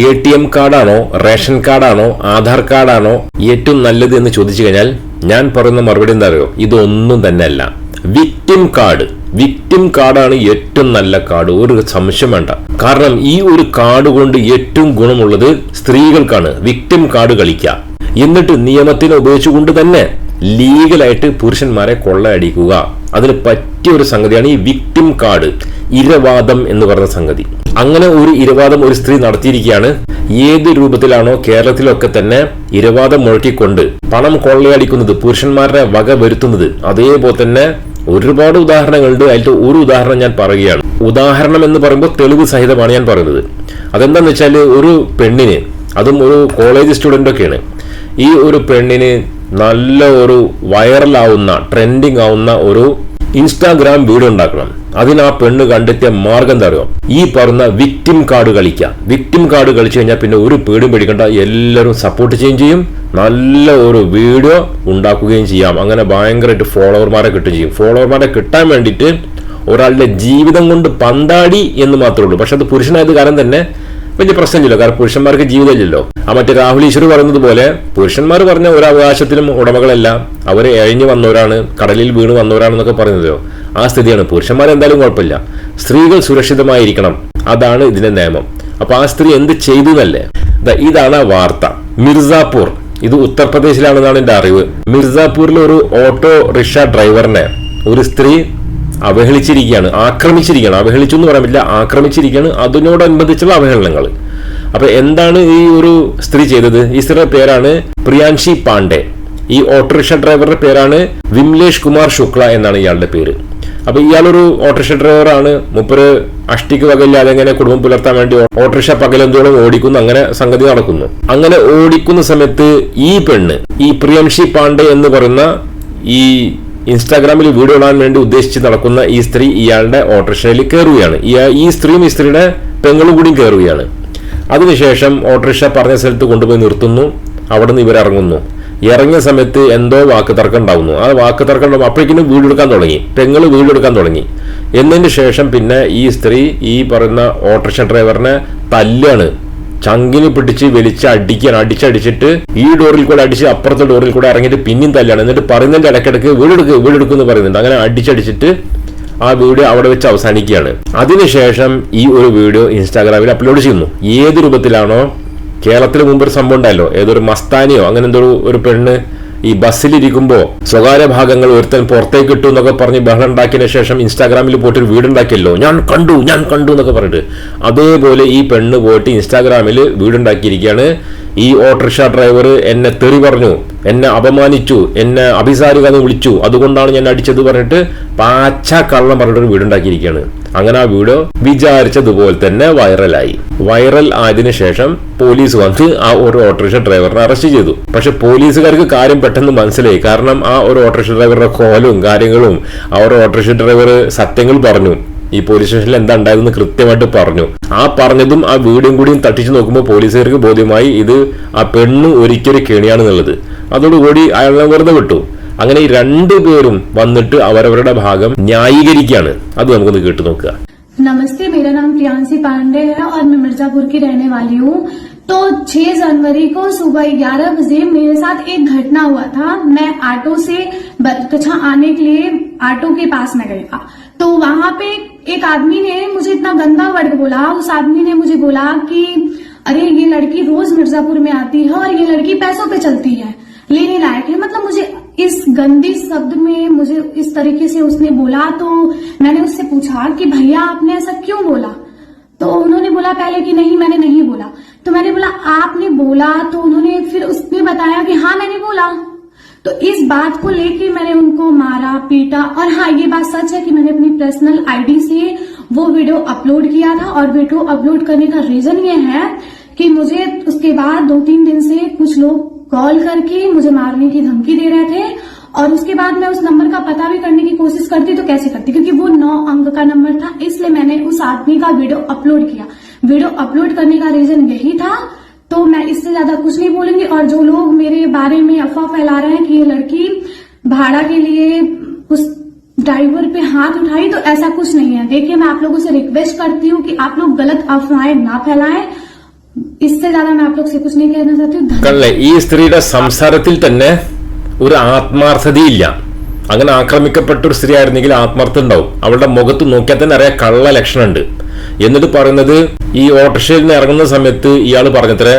A T M കാർഡാണോ ration കാർഡാണോ ആധാർ കാർഡാണോ ഏറ്റവും നല്ലത് എന്ന് ചോദിച്ചു കഴിഞ്ഞാൽ ഞാൻ പറയുന്ന മറുപടി എന്താ അറിയോ? ഇതൊന്നും തന്നെ അല്ല വിക്ടിം കാർഡ് വിക്ടിം കാർഡാണ് ഏറ്റവും നല്ല കാർഡ് ഒരു സംശയം വേണ്ട. കാരണം ഈ ഒരു കാർഡ് കൊണ്ട് ഏറ്റവും ഗുണമുള്ളത് സ്ത്രീകൾക്കാണ്. വിക്ടിം കാർഡ് കളിക്കുക. എന്നിട്ട് നിയമത്തിനെ ഉപയോഗിച്ചുകൊണ്ട് തന്നെ ലീഗലായിട്ട് പുരുഷന്മാരെ കൊള്ളയടിക്കുക. അതിന് പറ്റിയ ഒരു സംഗതിയാണ് ഈ വിക്ടിം കാർഡ് ഇരവാദം എന്ന് പറഞ്ഞ സംഗതി. അങ്ങനെ ഒരു ഇരുവാദം ഒരു സ്ത്രീ നടത്തിയിരിക്കുകയാണ്. ഏത് രൂപത്തിലാണോ കേരളത്തിലൊക്കെ തന്നെ ഇരുവാദം മുഴക്കിക്കൊണ്ട് പണം കൊള്ളയടിക്കുന്നത് പുരുഷന്മാരുടെ വക വരുത്തുന്നത്. അതേപോലെ തന്നെ ഒരുപാട് ഉദാഹരണങ്ങളുണ്ട്. അതിൽ ഒരു ഉദാഹരണം ഞാൻ പറയുകയാണ്. ഉദാഹരണം എന്ന് പറയുമ്പോൾ തെളിവ് സഹിതമാണ് ഞാൻ പറയുന്നത്. അതെന്താന്ന് വെച്ചാൽ ഒരു പെണ്ണിന് അതും ഒരു കോളേജ് സ്റ്റുഡന്റ് ഒക്കെയാണ്. ഈ ഒരു പെണ്ണിന് നല്ല ഒരു വൈറലാവുന്ന ട്രെൻഡിങ് ആവുന്ന ഒരു ഇൻസ്റ്റാഗ്രാം വീഡിയോ ഉണ്ടാക്കണം. അതിന് ആ പെണ്ണ് കണ്ടെത്തിയ മാർഗം അറിയോ? ഈ പറഞ്ഞ വിക്ടിം കാർഡ് കളിക്കാം. വിക്ടിം കാർഡ് കളിച്ചു കഴിഞ്ഞാൽ പിന്നെ ഒരു പേടും പേടിക്കണ്ട. എല്ലാവരും സപ്പോർട്ട് ചെയ്യുകയും ചെയ്യും. നല്ല ഒരു വീഡിയോ ഉണ്ടാക്കുകയും ചെയ്യാം. അങ്ങനെ ഭയങ്കരമായിട്ട് ഫോളോവർമാരെ കിട്ടുകയും ചെയ്യും. ഫോളോവർമാരെ കിട്ടാൻ വേണ്ടിയിട്ട് ഒരാളുടെ ജീവിതം കൊണ്ട് പന്താടി എന്ന് മാത്രമേ ഉള്ളൂ. പക്ഷെ അത് പുരുഷനായത് കാരണം തന്നെ വലിയ പ്രശ്നമില്ലല്ലോ. കാരണം പുരുഷന്മാർക്ക് ജീവിതമില്ലല്ലോ. ആ മറ്റേ രാഹുൽ ഈശ്വർ പറയുന്നത് പോലെ പുരുഷന്മാർ പറഞ്ഞ ഒരു അവകാശത്തിലും ഉടമകളല്ല അവരെ എഴിഞ്ഞു വന്നവരാണ് കടലിൽ വീണ് വന്നവരാണെന്നൊക്കെ പറയുന്നതോ. ആ സ്ഥിതിയാണ്. പുരുഷന്മാർ എന്തായാലും കുഴപ്പമില്ല. സ്ത്രീകൾ സുരക്ഷിതമായിരിക്കണം. അതാണ് ഇതിന്റെ നിയമം. അപ്പൊ ആ സ്ത്രീ എന്ത് ചെയ്തു എന്നല്ലേ ഇതാണ് വാർത്ത. മിർസാപൂർ. ഇത് ഉത്തർപ്രദേശിലാണെന്നാണ് എന്റെ അറിവ്. മിർസാപൂരിലെ ഒരു ഓട്ടോ റിക്ഷ ഡ്രൈവറിനെ ഒരു സ്ത്രീ അവഹേളിച്ചിരിക്കുകയാണ് ആക്രമിച്ചിരിക്കുകയാണ്. അവഹേളിച്ചു എന്ന് പറയാൻ പറ്റില്ല ആക്രമിച്ചിരിക്കുകയാണ്. അതിനോടനുബന്ധിച്ചുള്ള അവഹേളനങ്ങൾ. അപ്പൊ എന്താണ് ഈ ഒരു സ്ത്രീ ചെയ്തത്? ഈ സ്ത്രീയുടെ പേരാണ് പ്രിയാൻഷി പാണ്ഡെ. ഈ ഓട്ടോറിക്ഷ ഡ്രൈവറുടെ പേരാണ് വിംലേഷ് കുമാർ ശുക്ല എന്നാണ് ഇയാളുടെ പേര്. അപ്പൊ ഇയാളൊരു ഓട്ടോറിക്ഷ ഡ്രൈവറാണ്. മുപ്പര് അഷ്ടിക്ക് വകയില്ലാതെ എങ്ങനെ കുടുംബം പുലർത്താൻ വേണ്ടി ഓട്ടോറിക്ഷ പകലെന്തോളം ഓടിക്കുന്നു അങ്ങനെ സംഗതി നടക്കുന്നു. അങ്ങനെ ഓടിക്കുന്ന സമയത്ത് ഈ പെണ്ണ് ഈ പ്രിയംഷി പാണ്ഡെ എന്ന് പറയുന്ന ഈ ഇൻസ്റ്റാഗ്രാമിൽ വീഡിയോ ഇടാൻ വേണ്ടി ഉദ്ദേശിച്ച് നടക്കുന്ന ഈ സ്ത്രീ ഇയാളുടെ ഓട്ടോറിക്ഷയിൽ കയറുകയാണ്. ഈ സ്ത്രീയും ഈ സ്ത്രീയുടെ പെങ്ങളും കൂടിയും കയറുകയാണ്. അതിനുശേഷം ഓട്ടോറിക്ഷ പറഞ്ഞ സ്ഥലത്ത് കൊണ്ടുപോയി നിർത്തുന്നു. അവിടെ നിന്ന് ഇവരിറങ്ങുന്നു. ഇറങ്ങിയ സമയത്ത് എന്തോ വാക്ക് തർക്കം ഉണ്ടാവുന്നു. ആ വാക്ക് തർക്കം ഉണ്ടാവും അപ്പോഴേക്കും വീടെടുക്കാൻ തുടങ്ങി. പെങ്ങൾ വീടെടുക്കാൻ തുടങ്ങി. എന്നതിന് ശേഷം പിന്നെ ഈ സ്ത്രീ ഈ പറയുന്ന ഓട്ടോറിക്ഷ ഡ്രൈവറിനെ തല്ലാണ്. ചങ്കിന് പിടിച്ച് വലിച്ച് അടിക്കുകയാണ്. അടിച്ചടിച്ചിട്ട് ഈ ഡോറിൽ കൂടെ അടിച്ച് അപ്പുറത്തെ ഡോറിൽ കൂടെ ഇറങ്ങിയിട്ട് പിന്നെയും തല്ലാണ്. എന്നിട്ട് പറയുന്നതിന്റെ ഇടയ്ക്കിടയ്ക്ക് വീടെടുക്ക് വീടെടുക്കും എന്ന് പറയുന്നുണ്ട്. അങ്ങനെ അടിച്ചടിച്ചിട്ട് ആ വീഡിയോ അവിടെ വെച്ച് അവസാനിക്കുകയാണ്. അതിനുശേഷം ഈ ഒരു വീഡിയോ ഇൻസ്റ്റാഗ്രാമിൽ അപ്ലോഡ് ചെയ്യുന്നു. ഏത് രൂപത്തിലാണോ കേരളത്തിൽ മുമ്പ് ഒരു സംഭവം ഉണ്ടായല്ലോ. ഏതൊരു മസ്താനിയോ അങ്ങനെ എന്തോ ഒരു പെണ്ണ് ഈ ബസ്സിലിരിക്കുമ്പോൾ സ്വകാര്യ ഭാഗങ്ങൾ ഒരുത്തൻ പുറത്തേക്ക് ഇട്ടു എന്നൊക്കെ പറഞ്ഞ് ബഹളം ഉണ്ടാക്കിയതിന് ശേഷം ഇൻസ്റ്റാഗ്രാമിൽ പോയിട്ട് ഒരു വീടുണ്ടാക്കിയല്ലോ ഞാൻ കണ്ടു ഞാൻ കണ്ടു എന്നൊക്കെ പറഞ്ഞിട്ട്. അതേപോലെ ഈ പെണ്ണ് പോയിട്ട് ഇൻസ്റ്റാഗ്രാമിൽ വീടുണ്ടാക്കിയിരിക്കുകയാണ് ഈ ഓട്ടോറിക്ഷ ഡ്രൈവർ എന്നെ തെറി പറഞ്ഞു എന്നെ അപമാനിച്ചു എന്നെ അഭിസാരിക എന്ന് വിളിച്ചു. അതുകൊണ്ടാണ് ഞാൻ അടിച്ചത് പറഞ്ഞിട്ട് പാച്ച കള്ളം പറഞ്ഞിട്ടൊരു വീടുണ്ടാക്കിയിരിക്കുകയാണ് അങ്ങനെ ആ വീഡിയോ വിചാരിച്ചതുപോലെ തന്നെ വൈറലായി. വൈറൽ ആയതിനു ശേഷം പോലീസ് വന്ന് ആ ഒരു ഓട്ടോറിക്ഷ ഡ്രൈവറിനെ അറസ്റ്റ് ചെയ്തു. പക്ഷെ പോലീസുകാർക്ക് കാര്യം പെട്ടെന്ന് മനസ്സിലായി. കാരണം ആ ഒരു ഓട്ടോറിക്ഷ ഡ്രൈവറുടെ കോലും കാര്യങ്ങളും ആ ഒരു ഓട്ടോറിക്ഷ ഡ്രൈവർ സത്യങ്ങൾ പറഞ്ഞു. ഈ പോലീസ് സ്റ്റേഷനിൽ എന്താ ഉണ്ടായതെന്ന് കൃത്യമായിട്ട് പറഞ്ഞു. ആ പറഞ്ഞതും ആ വീടും കൂടിയും തട്ടിച്ചു നോക്കുമ്പോൾ പോലീസുകാർക്ക് ബോധ്യമായി ഇത് ആ പെണ്ണ് ഒരിക്കലും കെണിയാണെന്നുള്ളത്. അതോടുകൂടി അയാളെ വെറുതെ വിട്ടു. അങ്ങനെ ഈ രണ്ടുപേരും വന്നിട്ട് അവരവരുടെ ഭാഗം ന്യായീകരിക്കുകയാണ് അത് നമുക്കൊന്ന് കേട്ടു നോക്കുക नमस्ते मेरा नाम प्रियांशी पांडे है और मैं मिर्जापुर की रहने वाली हूँ तो 6 जनवरी को सुबह 11 बजे मेरे साथ एक घटना हुआ था मैं ऑटो से बरकछा आने के लिए ऑटो के पास में गया तो वहां पे एक आदमी ने मुझे इतना गंदा वर्ड बोला उस आदमी ने मुझे बोला कि अरे ये लड़की रोज मिर्जापुर में आती है और ये लड़की पैसों पे चलती है लेने लायक है मतलब मुझे इस गंदी शब्द में मुझे इस तरीके से उसने बोला तो मैंने उससे पूछा कि भैया आपने ऐसा क्यों बोला? तो उन्होंने बोला पहले कि नहीं, मैंने नहीं बोला। तो मैंने बोला, आपने बोला? तो उन्होंने फिर उसने बताया कि हाँ मैंने बोला। तो इस बात को लेके मैंने उनको मारा, पीटा और हाँ ये बात सच है कि मैंने अपनी पर्सनल आईडी से वो वीडियो अपलोड किया था और वीडियो अपलोड करने का रीजन ये है कि मुझे उसके बाद दो तीन दिन से कुछ लोग कॉल करके मुझे मारने की धमकी दे रहे थे और उसके बाद मैं उस नंबर का पता भी करने की कोशिश करती तो कैसे करती? क्योंकि वो नौ अंक का नंबर था, इसलिए मैंने उस आदमी का वीडियो अपलोड किया। वीडियो अपलोड करने का रीजन यही था तो मैं इससे ज़्यादा कुछ नहीं बोलूँगी। और जो लोग मेरे बारे में अफवाह फैला रहे हैं कि ये लड़की भाड़ा के लिए उस ड्राइवर पे हाथ उठाई तो ऐसा कुछ नहीं है। देखिए, मैं आप लोगों से रिक्वेस्ट करती हूँ कि आप लोग गलत अफवाहें ना फैलाएँ। इससे ज्यादा मैं आप लोग से कुछ नहीं कहना चाहती हूँ കണ്ടല്ലേ ഈ സ്ത്രീയുടെ സംസാരത്തിൽ തന്നെ ഒരു ആത്മാർത്ഥതയില്ല അങ്ങനെ ആക്രമിക്കപ്പെട്ട ഒരു സ്ത്രീ ആയിരുന്നെങ്കിൽ ആത്മാർത്ഥം ഉണ്ടാവും അവളുടെ മുഖത്ത് നോക്കിയാൽ തന്നെ അറിയാം കള്ള ലക്ഷണമുണ്ട് എന്നിട്ട് പറയുന്നത് ഈ ഓട്ടോറിക്ഷയിൽ നിന്ന് ഇറങ്ങുന്ന സമയത്ത് ഇയാൾ പറഞ്ഞത്രേ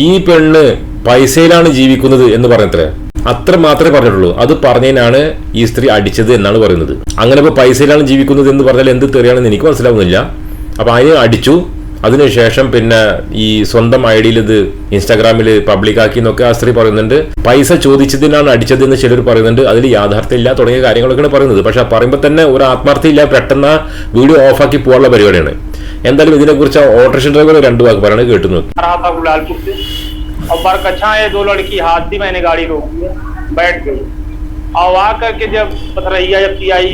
ഈ പെണ്ണ് പൈസയിലാണ് ജീവിക്കുന്നത് എന്ന് പറഞ്ഞത്രേ അത്ര മാത്രമേ പറഞ്ഞിട്ടുള്ളൂ അത് പറഞ്ഞതിനാണ് ഈ സ്ത്രീ അടിച്ചത് എന്നാണ് പറയുന്നത് അങ്ങനെ ഇപ്പൊ പൈസയിലാണ് ജീവിക്കുന്നത് എന്ന് പറഞ്ഞാൽ എന്ത് തെറിയാണെന്ന് എനിക്ക് മനസ്സിലാവുന്നില്ല അപ്പൊ അതിന് അടിച്ചു അതിനുശേഷം പിന്നെ ഈ സ്വന്തം ഐ ഡിയിൽ ഇത് ഇൻസ്റ്റാഗ്രാമിൽ പബ്ലിക്കാക്കി എന്നൊക്കെ ആ സ്ത്രീ പറയുന്നുണ്ട് പൈസ ചോദിച്ചതിനാണ് അടിച്ചതെന്ന് ചിലർ പറയുന്നുണ്ട് അതിൽ യാഥാർത്ഥ്യമില്ല തുടങ്ങിയ കാര്യങ്ങളൊക്കെയാണ് പറയുന്നത് പക്ഷെ പറയുമ്പോൾ തന്നെ ഒരു ആത്മാർത്ഥയില്ല പെട്ടെന്ന് ആ വീഡിയോ ഓഫാക്കി പോകാനുള്ള പരിപാടിയാണ് എന്തായാലും ഇതിനെക്കുറിച്ച് ഓട്ടോറിക്ഷ ഡ്രൈവർ രണ്ടു വാക്ക് പറയണത് കേട്ടു നോക്കി रहा था गुलालपुर से और बरकच्छा है दो लड़की हाथ दी मैंने गाड़ी रोकी है बैठ गई और आ करके जब पथरैया जब की आई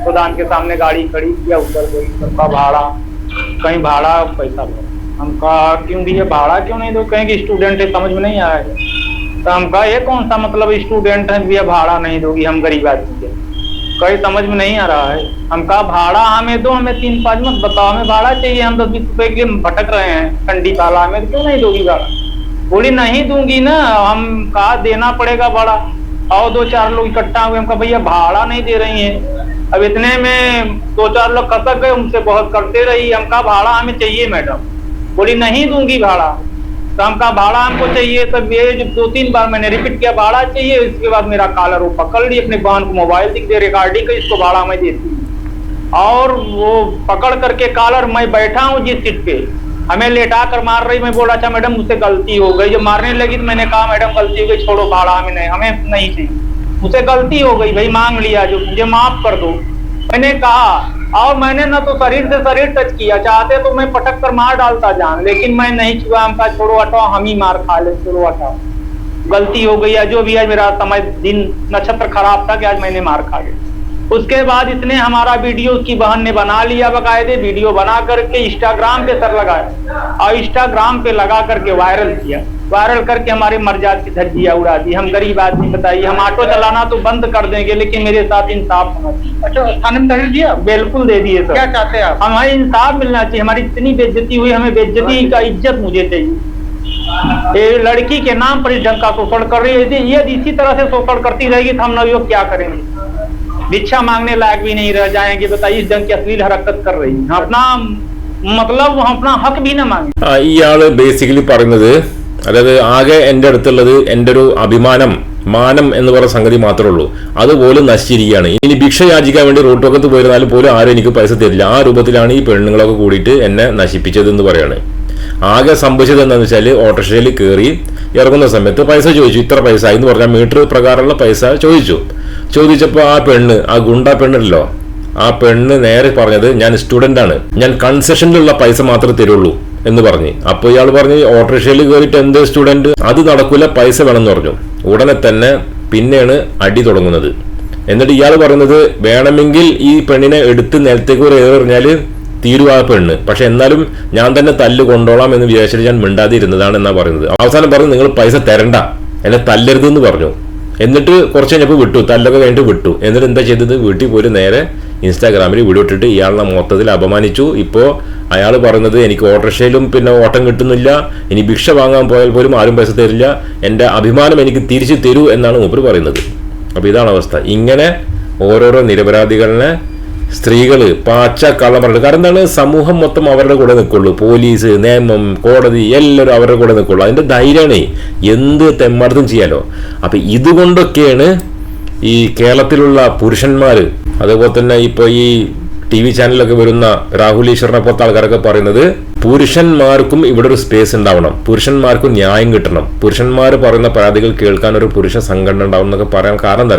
गोदाम के सामने गाड़ी खड़ी किया उतर गई सबका भाड़ा कहीं भाड़ा पैसा भरा हम कहा, क्यों भैया, भाड़ा क्यों नहीं दो? कहें कि स्टूडेंट है, समझ में नहीं आया तो हम कहा, ये कौन सा मतलब स्टूडेंट है भैया, भाड़ा नहीं दोगी? हम गरीब आदमी है। कहीं समझ में नहीं आ रहा है। हम कहा, भाड़ा हमें दो, हमें तीन, पाँच मत बताओ, हमें भाड़ा चाहिए, हम दस, बीस रुपए के लिए भटक रहे हैं। ठंडी पाला हमें क्यों नहीं दोगी भाड़ा? बोली, नहीं दूँगी ना, हम कहा, देना पड़ेगा भाड़ा। और दो चार लोग इकट्ठा हुए, हम कहा, भैया, भाड़ा नहीं दे रही हैं। अब इतने में दो चार लोग खसक गए, उनसे बहुत करते रही हम कहा भाड़ा हमें चाहिए, मैडम। बोली, नहीं दूँगी भाड़ा। तो हम कहा भाड़ा हमको चाहिए तब ये जो दो तीन बार मैंने रिपीट किया, भाड़ा चाहिए। इसके बाद मेरा कॉलर वो पकड़ ली अपने बहन को मोबाइल दिख दे रिकॉर्डिंग इसको भाड़ा मैं देती और वो पकड़ करके कॉलर मैं बैठा हूँ जिस सीट पे। हमें लेटा कर मार रही, मैं बोला अच्छा मैडम मुझसे गलती हो गई। जब मारने लगी तो मैंने कहा, मैडम, गलती हो गई, छोड़ो, भाड़ा हमें नहीं हमें नहीं चाहिए। मुझसे गलती हो गई, भाई, मांग लिया जो, मुझे माफ़ कर दो। मैंने कहा और मैंने ना तो शरीर से शरीर टच किया, चाहते तो मैं पटक कर मार डालता जान, लेकिन मैं नहीं छुआ, हम छोड़ो हटाओ हम ही मार खा ले, छोड़ो, हटाओ। गलती हो गई है जो भी आज मेरा समय, दिन, नक्षत्र खराब था कि आज मैंने मार खा लिया। उसके बाद इसने हमारा वीडियो, उसकी बहन ने बना लिया बकायदे, वीडियो बना करके इंस्टाग्राम पे सर लगाया, और इंस्टाग्राम पे लगा करके वायरल किया। वायरल करके हमारे मर्जाद की धज्जियां उड़ा दी हम गरीब आदमी बताइए हम ऑटो चलाना तो बंद कर देंगे लेकिन मेरे साथ इंसाफ होना चाहिए अच्छा थाने में तहरीर दिया बिल्कुल दे दिए सर क्या चाहते हैं हमें इंसाफ मिलना चाहिए हमारी इतनी बेइज्जती हुई हमें बेइज्जती का इज्जत मुझे चाहिए ये लड़की के नाम पर इस ढंग का शोषण कर रही है यदि यदि इसी तरह से शोषण करती रहेगी तो हम नवयुवक क्या करेंगे भिक्षा मांगने लायक भी नहीं रह जाएंगे बताइए इस ढंग की अश्लील हरकत कर रही है अपना मतलब हम अपना हक भी ना मांगे ആ, ഇയാള് ബേസിക്കലി പറയുന്നത് അതായത് ആകെ എന്റെ അടുത്തുള്ളത് എന്റെ ഒരു അഭിമാനം മാനം എന്ന് പറയുന്ന സംഗതി മാത്രമേ ഉള്ളൂ. അതുപോലും നശിച്ചിരിക്കുകയാണ്. ഇനി ഭിക്ഷ യാചിക്കാൻ വേണ്ടി വക്കത്ത് പോയിരുന്നാലും പോലും ആരും എനിക്ക് പൈസ തരില്ല. ആ രൂപത്തിലാണ് ഈ പെണ്ണുങ്ങളൊക്കെ കൂടിയിട്ട് എന്നെ നശിപ്പിച്ചത് എന്ന് പറയാണ്. ആകെ സംഭവിച്ചത് എന്താണെന്ന് വെച്ചാൽ ഓട്ടോറിക്ഷയിൽ കയറി ഇറങ്ങുന്ന സമയത്ത് പൈസ ചോദിച്ചു. ഇത്ര പൈസ എന്ന് പറഞ്ഞാൽ മീറ്റർ പ്രകാരമുള്ള പൈസ ചോദിച്ചു. ചോദിച്ചപ്പോൾ ആ പെണ്ണ് ആ ഗുണ്ട പെണ്ണല്ലോ ആ പെണ്ണ് നേരെ പറഞ്ഞത് ഞാൻ സ്റ്റുഡന്റ് ആണ് ഞാൻ കൺസെഷനിലുള്ള പൈസ മാത്രമേ തരുള്ളൂ. എന്ന് പറഞ്ഞ്. അപ്പോൾ ഇയാൾ പറഞ്ഞ് ഓട്ടോറിക്ഷയിൽ കയറിയിട്ട് എന്ത് സ്റ്റുഡന്റ്? അത് നടക്കില്ല പൈസ വേണമെന്ന് പറഞ്ഞു. ഉടനെ തന്നെ പിന്നെയാണ് അടി തുടങ്ങുന്നത്. എന്നിട്ട് ഇയാൾ പറയുന്നത് വേണമെങ്കിൽ ഈ പെണ്ണിനെ എടുത്ത് നിലത്തേക്ക് ഒരു എറിഞ്ഞാൽ തീരുവാ പെണ്ണ്. പക്ഷെ എന്നാലും ഞാൻ തന്നെ തല്ല് കൊണ്ടോളാം എന്ന് വിചാരിച്ചിട്ട് ഞാൻ മിണ്ടാതിരുന്നതാണ് എന്നാ പറയുന്നത്. അവസാനം പറഞ്ഞു നിങ്ങൾ പൈസ തരണ്ട. എന്നെ തല്ലരുത് എന്ന് പറഞ്ഞു. എന്നിട്ട് കുറച്ച് കഴിഞ്ഞപ്പോൾ വിട്ടു. തല്ലൊക്കെ കഴിഞ്ഞിട്ട് വിട്ടു. എന്നിട്ട് എന്താ ചെയ്തത്? വീട്ടിൽ പോയി നേരെ ഇൻസ്റ്റാഗ്രാമിൽ വീഡിയോ ഇട്ടിട്ട് ഇയാളെ മൊത്തത്തിൽ അപമാനിച്ചു. ഇപ്പോൾ അയാൾ പറയുന്നത് എനിക്ക് ഓട്ടോറിക്ഷയിലും പിന്നെ ഓട്ടം കിട്ടുന്നില്ല ഇനി ഭിക്ഷ വാങ്ങാൻ പോയാൽ പോലും ആരും പൈസ തരില്ല എന്റെ അഭിമാനം എനിക്ക് തിരിച്ചു തരൂ എന്നാണ് മൂപ്പർ പറയുന്നത്. അപ്പോൾ ഇതാണ് അവസ്ഥ. ഇങ്ങനെ ഓരോരോ നിരപരാധികളെ സ്ത്രീകൾ പാച്ച കള്ളം പറഞ്ഞിട്ട് കാരണം എന്താണ്? സമൂഹം മൊത്തം അവരുടെ കൂടെ നിൽക്കുള്ളൂ പോലീസ് നിയമം കോടതി എല്ലാവരും അവരുടെ കൂടെ നിൽക്കുള്ളൂ അതിന്റെ ധൈര്യമാണ് എന്ത് തെമ്മർദ്ദം ചെയ്യാലോ. അപ്പം ഇതുകൊണ്ടൊക്കെയാണ് ഈ കേരളത്തിലുള്ള പുരുഷന്മാർ അതേപോലെ തന്നെ ഇപ്പോൾ ഈ ടി വി ചാനലിലൊക്കെ വരുന്ന രാഹുൽ ഈശ്വറിനെ പോലത്തെ ആൾക്കാരൊക്കെ പറയുന്നത് പുരുഷന്മാർക്കും ഇവിടെ ഒരു സ്പേസ് ഉണ്ടാവണം. പുരുഷന്മാർക്കും ന്യായം കിട്ടണം. പുരുഷന്മാർ പറയുന്ന പരാതികൾ കേൾക്കാൻ ഒരു പുരുഷ സംഘടന ഉണ്ടാവും എന്നൊക്കെ പറയാൻ കാരണം എന്താ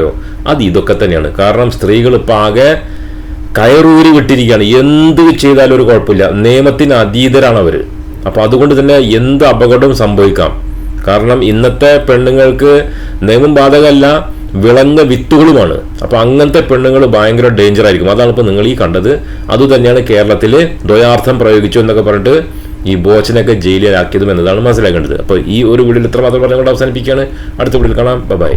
അത് ഇതൊക്കെ തന്നെയാണ്. കാരണം സ്ത്രീകൾ ഇപ്പൊ ആകെ കയറൂരി വിട്ടിരിക്കുകയാണ്. എന്ത് ചെയ്താലും ഒരു കുഴപ്പമില്ല. നിയമത്തിന് അതീതരാണ് അവർ അപ്പൊ അതുകൊണ്ട് തന്നെ എന്ത് അപകടവും സംഭവിക്കാം. കാരണം ഇന്നത്തെ പെണ്ണുങ്ങൾക്ക് നിയമം ബാധകമല്ല. വിളഞ്ഞ വിത്തുകളുമാണ്. അപ്പോൾ അങ്ങനത്തെ പെണ്ണുങ്ങൾ ഭയങ്കര ഡേഞ്ചർ ആയിരിക്കും. അതാണ് ഇപ്പൊ നിങ്ങൾ ഈ കണ്ടത്. അതുതന്നെയാണ് കേരളത്തിൽ ദ്വയാർത്ഥം പ്രയോഗിച്ചു എന്നൊക്കെ പറഞ്ഞിട്ട് ഈ ബോച്ചനൊക്കെ ജയിലിലാക്കിയതും എന്നതാണ് മനസ്സിലാക്കേണ്ടത്. അപ്പോൾ ഈ ഒരു വീഡിയോയിൽ ഇത്ര മാത്രം പറഞ്ഞുകൊണ്ട് അവസാനിപ്പിക്കുകയാണ്. അടുത്ത വീഡിയോയിൽ കാണാം. ബൈ